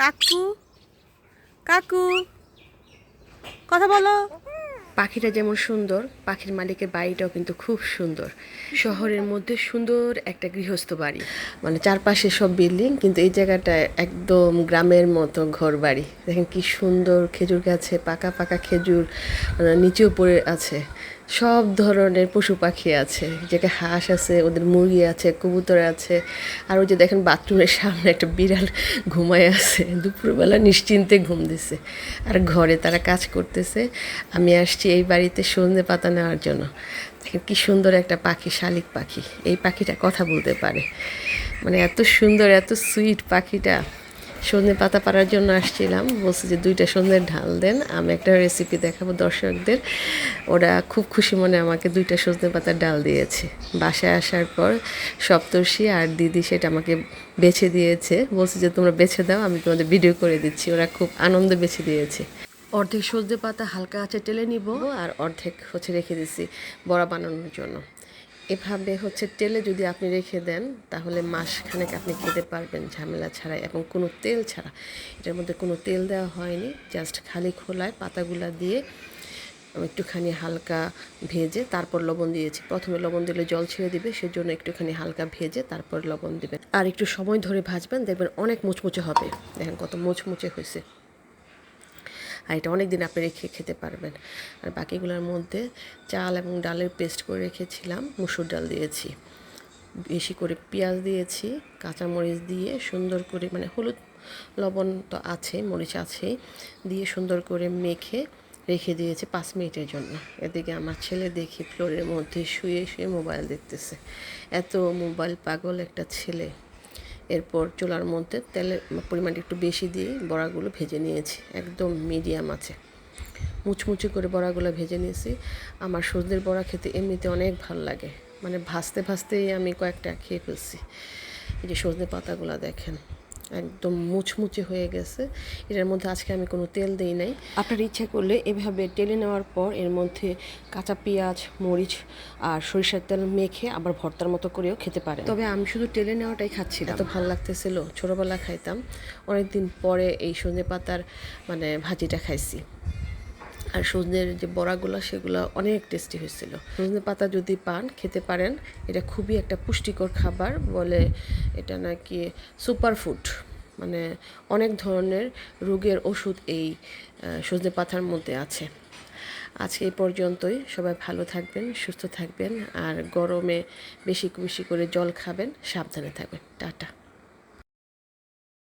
কাকু কাকু, কথা বলো। পাখিটা যেমন সুন্দর, পাখির মালিকের বাড়িটাও কিন্তু খুব সুন্দর। শহরের মধ্যে সুন্দর একটা গৃহস্থ বাড়ি। মানে চারপাশে সব বিল্ডিং, কিন্তু এই জায়গাটা একদম গ্রামের মতো ঘর বাড়ি দেখেন কি সুন্দর খেজুর গাছে, পাকা পাকা খেজুর মানে নিচেও পড়ে আছে। সব ধরনের পশু পাখি আছে, যেটা হাঁস আছে, ওদের মুরগি আছে, কবুতর আছে। আর ওই যে দেখেন বাথরুমের সামনে একটা বিড়াল ঘুমায় আছে, দুপুরবেলা নিশ্চিন্তে ঘুম দিছে। আর ঘরে তারা কাজ করতেছে। আমি আসছি এই বাড়িতে সন্ধে পাতা নেওয়ার জন্য। দেখেন কি সুন্দর একটা পাখি, শালিক পাখি। এই পাখিটা কথা বলতে পারে। মানে এত সুন্দর, এত সুইট পাখিটা। সন্ধে পাতা পাড়ার জন্য আসছিলাম। বলছে যে দুইটা সন্ধ্যের ঢাল দেন, আমি একটা রেসিপি দেখাবো দর্শকদের। ওরা খুব খুশি মনে আমাকে দুইটা সজনে পাতার ডাল দিয়েছে। বাসায় আসার পর সপ্তর্ষি আর দিদি সেটা আমাকে বেছে দিয়েছে। বলছে যে তোমরা বেছে দাও, আমি তোমাদের ভিডিও করে দিচ্ছি। ওরা খুব আনন্দ বেছে দিয়েছে। অর্ধেক সজনে পাতা হালকা আছে টেলে নিব আর অর্ধেক হচ্ছে রেখে দিছি বড়া বানানোর জন্য। এভাবে হচ্ছে তেলে যদি আপনি রেখে দেন, তাহলে মাসখানেক আপনি খেতে পারবেন ঝামেলা ছাড়া এবং কোনো তেল ছাড়া। এটার মধ্যে কোনো তেল দেওয়া হয়নি, জাস্ট খালি খোলায় পাতাগুলা দিয়ে একটুখানি হালকা ভেজে তারপর লবণ দিয়েছি। প্রথমে লবণ দিলে জল ছেড়ে দিবে, সেজন্য একটুখানি হালকা ভেজে তারপর লবণ দিবেন। আর একটু সময় ধরে ভাজবেন, দেখবেন অনেক মুচমুচে হবে। দেখেন কত মুচমুচে হয়েছে। আর এটা অনেক দিন আপনি রেখে খেতে পারবেন। আর বাকিগুলোর মধ্যে চাল এবং ডালের পেস্ট করে রেখেছিলাম, মুসুর ডাল দিয়েছি। বেশি করে পেঁয়াজ দিয়েছি, কাঁচামরিচ দিয়ে সুন্দর করে মানে হলুদ লবণ তো আছে, মরিচ আছে, দিয়ে সুন্দর করে মেখে রেখে দিয়েছে পাঁচ মিনিটের জন্য। এদিকে আমার ছেলে দেখি ফ্লোরের মধ্যে শুয়ে শুয়ে মোবাইল দেখতেছে। এত মোবাইল পাগল একটা ছেলে। এরপর চুলার মধ্যে তেলের পরিমাণটা একটু বেশি দিয়ে বড়াগুলো ভেজে নিয়েছি, একদম মিডিয়াম আছে। মুচমুচি করে বড়াগুলো ভেজে নিয়েছি। আমার সজনের বড়া খেতে এমনিতে অনেক ভালো লাগে। মানে ভাজতে ভাজতেই আমি কয়েকটা খেয়ে ফেলছি। এই যে সজনে পাতাগুলো দেখেন। একদম মুচমুচে হয়ে গেছে। এটার মধ্যে আজকে আমি কোনো তেল দিই নাই। আপনার ইচ্ছা করলে এভাবে টেলে নেওয়ার পর এর মধ্যে কাঁচা পেঁয়াজ মরিচ আর সরিষার তেল মেখে আবার ভর্তার মতো করেও খেতে পারে তবে আমি শুধু টেলে নেওয়াটাই খাচ্ছি এত ভালো লাগতেছিল। ছোটোবেলা খাইতাম। অনেকদিন পরে এই সন্ধে পাতার মানে ভাজিটা খাইছি। আর সজনের যে বড়াগুলো, সেগুলো অনেক টেস্টি হয়েছিল। সজনে পাতা যদি পান, খেতে পারেন, এটা খুবই একটা পুষ্টিকর খাবার বলে এটা নাকি সুপার ফুড মানে অনেক ধরনের রোগের ওষুধ এই সজনে পাতার মধ্যে আছে। আজকে এই পর্যন্তই। সবাই ভালো থাকবেন, সুস্থ থাকবেন, আর গরমে বেশি বেশি করে জল খাবেন, সাবধানে থাকবেন। টাটা।